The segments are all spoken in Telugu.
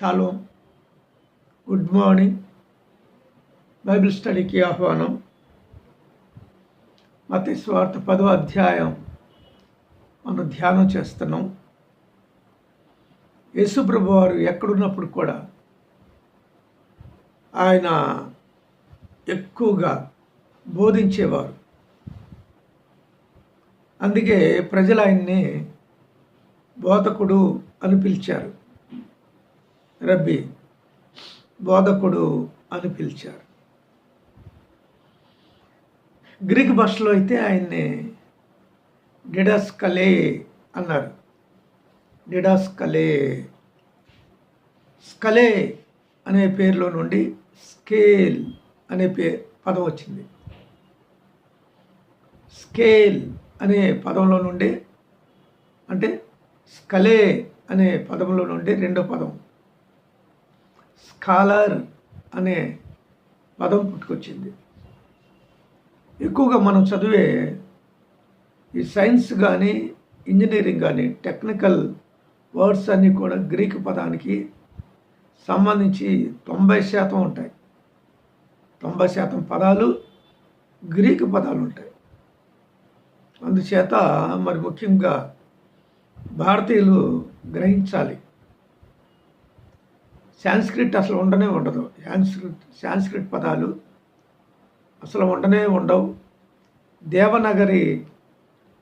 షాలోమ్ గుడ్ మార్నింగ్ బైబిల్ స్టడీకి ఆహ్వానం. మత స్వార్థ పదో అధ్యాయం. మనం ధ్యానం చేస్తున్నాం. యేసుప్రభు వారు ఎక్కడున్నప్పుడు కూడా ఆయన ఎక్కువగా బోధించేవారు. అందుకే ప్రజలు ఆయన్ని బోధకుడు అని పిలిచారు. రబ్బీ బోధకుడు అని పిలిచారు. గ్రీక్ భాషలో అయితే ఆయన్ని డిడాస్ కలే అన్నారు. డిడాస్ కలే స్కలే అనే పేరులో నుండి స్కేల్ అనే పే పదం వచ్చింది. స్కేల్ అనే పదంలో నుండి అంటే స్కలే అనే పదంలో నుండి రెండో పదం స్కాలర్ అనే పదం పుట్టుకొచ్చింది. ఎక్కువగా మనం చదివే ఈ సైన్స్ కానీ ఇంజనీరింగ్ కానీ టెక్నికల్ వర్డ్స్ అన్నీ కూడా గ్రీక్ పదానికి సంబంధించి తొంభై శాతం ఉంటాయి. తొంభై శాతం పదాలు గ్రీకు పదాలు ఉంటాయి. అందుచేత మరి ముఖ్యంగా భారతీయులు గ్రహించాలి. సాంస్క్రిట్ అసలు ఉండనే ఉండదు. సాంస్క్రిట్ సాంస్క్రిట్ పదాలు అసలు ఉండనే ఉండవు. దేవనగరి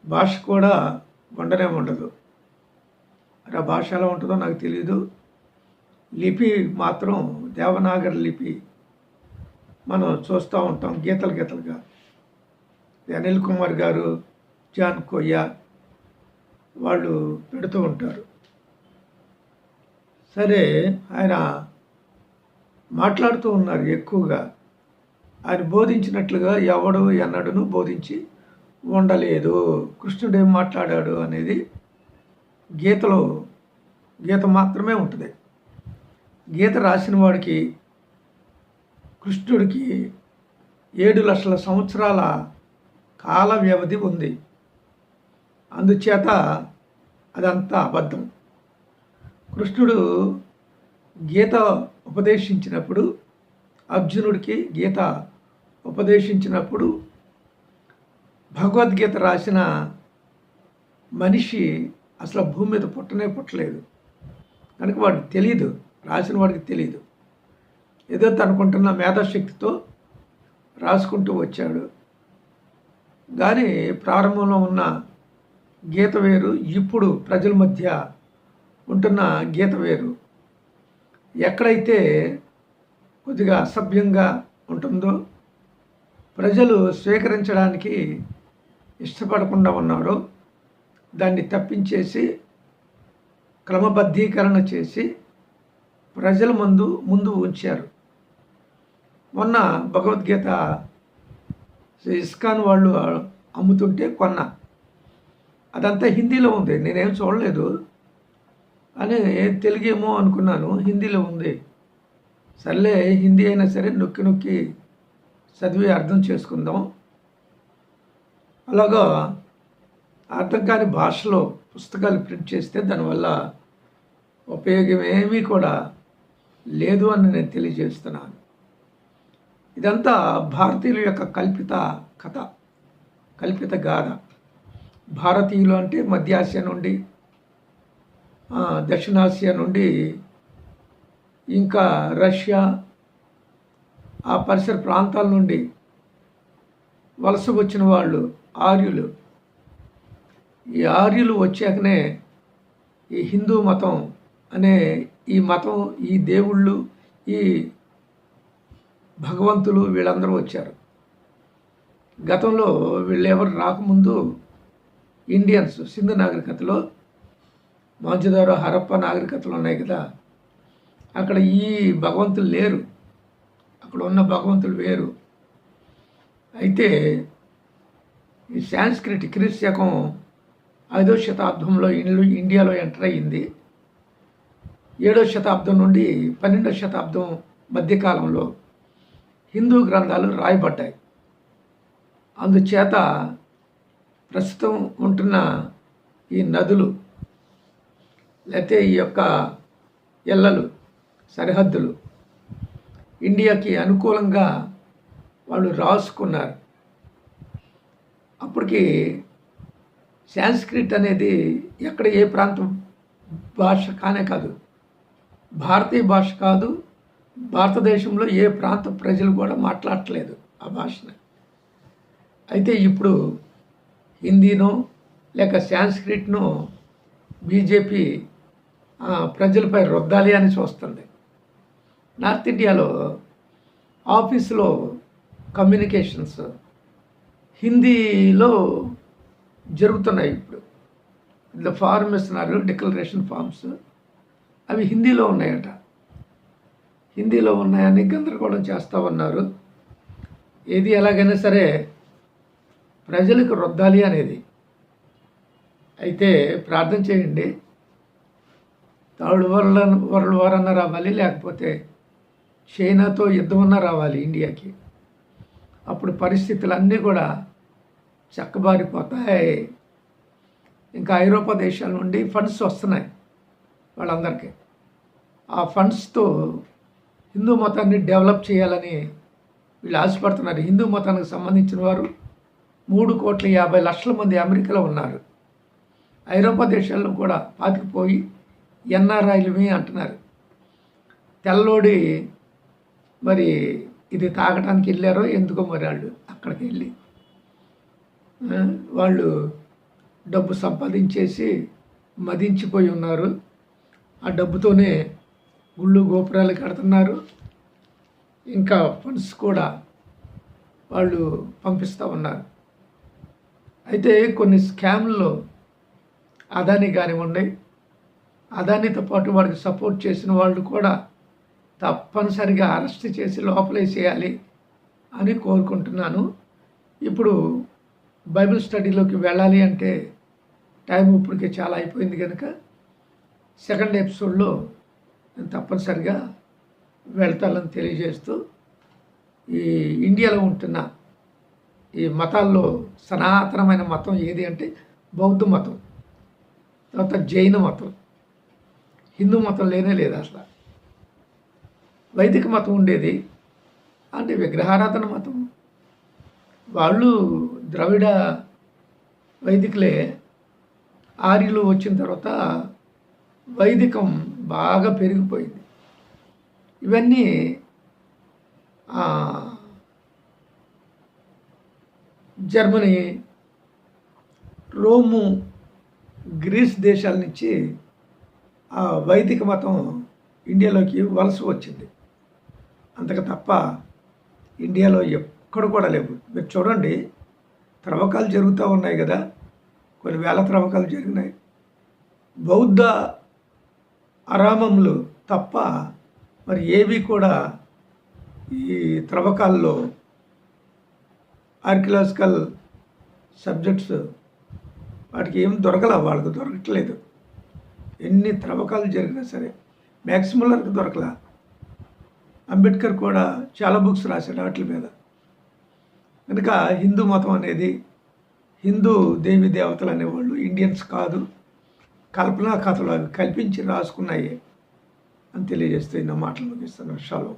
భాష కూడా ఉండనే ఉండదు. ఆ భాష ఎలా ఉంటుందో నాకు తెలియదు లిపి మాత్రం దేవనాగరి లిపి మనం చూస్తూ ఉంటాం గీతలు గీతలుగా. అనిల్ కుమార్ గారు జాన్ కొయ్య వాళ్ళు పెడుతూ ఉంటారు. సరే ఆయన మాట్లాడుతూ ఉన్నారు ఎక్కువగా. ఆయన బోధించినట్లుగా ఎవడు ఎన్నడను బోధించి ఉండలేదు. కృష్ణుడు ఏం మాట్లాడాడు అనేది గీతలో గీత మాత్రమే ఉంటుంది. గీత రాసిన వాడికి కృష్ణుడికి ఏడు లక్షల సంవత్సరాల కాల వ్యవధి ఉంది. అందుచేత అదంతా అబద్ధం. కృష్ణుడు గీత ఉపదేశించినప్పుడు అర్జునుడికి గీత ఉపదేశించినప్పుడు భగవద్గీత రాసిన మనిషి అసలు భూమి మీద పుట్టనే పుట్టలేదు. కనుక వాడికి తెలియదు రాసిన వాడికి తెలియదు ఏదో తనుకుంటున్న మేధాశక్తితో రాసుకుంటూ వచ్చాడు. కానీ ప్రారంభంలో ఉన్న గీత వేరు ఇప్పుడు ప్రజల మధ్య ఉంటున్న గీత వేరు. ఎక్కడైతే కొద్దిగా అసభ్యంగా ఉంటుందో ప్రజలు స్వీకరించడానికి ఇష్టపడకుండా ఉన్నారో దాన్ని తప్పించేసి క్రమబద్ధీకరణ చేసి ప్రజల ముందు ముందు ఉంచారు. మొన్న భగవద్గీత ఇస్కాన్ వాళ్ళు అమ్ముతుంటే కొన్న. అదంతా హిందీలో ఉంది. నేనేం చూడలేదు. అని తెలుగేమో అనుకున్నాను. హిందీలో ఉంది. సర్లే హిందీ అయినా సరే నొక్కి నొక్కి చదివి అర్థం చేసుకుందాం. అలాగా అర్థం కాని భాషలో పుస్తకాలు ప్రింట్ చేస్తే దానివల్ల ఉపయోగం ఏమీ కూడా లేదు అని నేను తెలియజేస్తున్నాను. ఇదంతా భారతీయుల యొక్క కల్పిత కథ కల్పిత గాథ. భారతీయులు అంటే మధ్య ఆసియా నుండి దక్షిణాసియా నుండి ఇంకా రష్యా ఆ పరిసర ప్రాంతాల నుండి వలస వచ్చిన వాళ్ళు ఆర్యులు. ఈ ఆర్యులు వచ్చాకనే ఈ హిందూ మతం అనే ఈ మతం ఈ దేవుళ్ళు ఈ భగవంతులు వీళ్ళందరూ వచ్చారు. గతంలో వీళ్ళెవరు రాకముందు ఇండియన్స్ సింధు నాగరికతలో మాంచుదారు హరప్ప నాగరికతలు ఉన్నాయి కదా అక్కడ ఈ భగవంతులు లేరు. అక్కడ ఉన్న భగవంతులు వేరు. అయితే ఈ సాంస్క్రిట్ క్రీశకం శకం ఐదో శతాబ్దంలో ఇల్లు ఇండియాలో ఎంటర్ అయ్యింది. ఏడో శతాబ్దం నుండి పన్నెండో శతాబ్దం మధ్యకాలంలో హిందూ గ్రంథాలు రాయబడ్డాయి. అందుచేత ప్రస్తుతం ఉంటున్న ఈ నదులు లేకపోతే ఈ యొక్క ఎల్లలు సరిహద్దులు ఇండియాకి అనుకూలంగా వాళ్ళు రాసుకున్నారు. అప్పటికి సాంస్క్రిట్ అనేది ఎక్కడ ఏ ప్రాంతం భాష కానే కాదు. భారతీయ భాష కాదు భారతదేశంలో ఏ ప్రాంత ప్రజలు కూడా మాట్లాడట్లేదు ఆ భాషని. అయితే ఇప్పుడు హిందీనో లేక సాంస్క్రిట్ను బీజేపీ ప్రజలపై రుద్దాలి అని చూస్తుంది. నార్త్ ఇండియాలో ఆఫీసులో కమ్యూనికేషన్స్ హిందీలో జరుగుతున్నాయి ఇప్పుడు. ఇందులో ఫార్మ్ ఇస్తున్నారు డిక్లరేషన్ ఫార్మ్స్ అవి హిందీలో ఉన్నాయట. హిందీలో ఉన్నాయని గందరగోళం చేస్తూ ఉన్నారు. ఏది ఎలాగైనా సరే ప్రజలకు రుద్దాలి అనేది. అయితే ప్రార్థన చేయండి. థర్డ్ వరల్డ్ వరల్డ్ వార్ అన్న రావాలి లేకపోతే చైనాతో యుద్ధం అన్న రావాలి ఇండియాకి. అప్పుడు పరిస్థితులు అన్నీ కూడా చక్కబారిపోతాయి. ఇంకా ఐరోపా దేశాల నుండి ఫండ్స్ వస్తున్నాయి వాళ్ళందరికీ. ఆ ఫండ్స్తో హిందూ మతాన్ని డెవలప్ చేయాలని వీళ్ళు ఆశపడుతున్నారు. హిందూ మతానికి సంబంధించిన వారు మూడు కోట్ల యాభై లక్షల మంది అమెరికాలో ఉన్నారు. ఐరోపా దేశాల్లో కూడా పాతికిపోయి ఎన్ఆర్ఐలమే అంటున్నారు. తెల్లోడి మరి ఇది తాగటానికి వెళ్ళారో ఎందుకో మరి వాళ్ళు అక్కడికి వెళ్ళి వాళ్ళు డబ్బు సంపాదించేసి మదించిపోయి ఉన్నారు. ఆ డబ్బుతోనే గుళ్ళు గోపురాలు కడుతున్నారు. ఇంకా ఫండ్స్ కూడా వాళ్ళు పంపిస్తూ ఉన్నారు. అయితే కొన్ని స్కామ్ల్లో అదాని కానివ్వండి అదానితో పాటు వాడికి సపోర్ట్ చేసిన వాళ్ళు కూడా తప్పనిసరిగా అరెస్ట్ చేసి లోపలేసేయాలి అని కోరుకుంటున్నాను. ఇప్పుడు బైబిల్ స్టడీలోకి వెళ్ళాలి అంటే టైం ఇప్పటికే చాలా అయిపోయింది కనుక సెకండ్ ఎపిసోడ్లో నేను తప్పనిసరిగా వెళ్తానని తెలియజేస్తూ ఈ ఇండియాలో ఉంటున్న ఈ మతాల్లో సనాతనమైన మతం ఏది అంటే బౌద్ధ మతం తర్వాత జైన మతం. హిందూ మతం లేనే లేదు అసలు. వైదిక మతం ఉండేది. అంటే విగ్రహారాధన మతం. వాళ్ళు ద్రవిడ వైదికులే. ఆర్యులు వచ్చిన తర్వాత వైదికం బాగా పెరిగిపోయింది. ఇవన్నీ జర్మనీ రోము గ్రీస్ దేశాల నుంచి ఆ వైదిక మతం ఇండియాలోకి వలస వచ్చింది. అంతకు తప్ప ఇండియాలో ఎక్కడ కూడా లేవు. మీరు చూడండి త్రవ్వకాలు జరుగుతూ ఉన్నాయి కదా. కొన్ని వేల త్రవ్వకాలు జరిగినాయి. బౌద్ధ ఆరామములు తప్ప మరి ఏవి కూడా ఈ త్రవ్వకాల్లో ఆర్కియలాజికల్ సబ్జెక్ట్స్ వాటికి ఏం దొరకలే వాళ్ళకి దొరకట్లేదు. ఎన్ని త్రవ్వకాలు జరిగినా సరే మ్యాక్సిమలర్కి దొరకలా. అంబేద్కర్ కూడా చాలా బుక్స్ రాశాడు వాటి మీద. కనుక హిందూ మతం అనేది హిందూ దేవి దేవతలు అనేవాళ్ళు ఇండియన్స్ కాదు కల్పనా కథలు అవి కల్పించి రాసుకున్నాయి అని తెలియజేస్తే నా మాటలు ముగిస్తాను షాలో.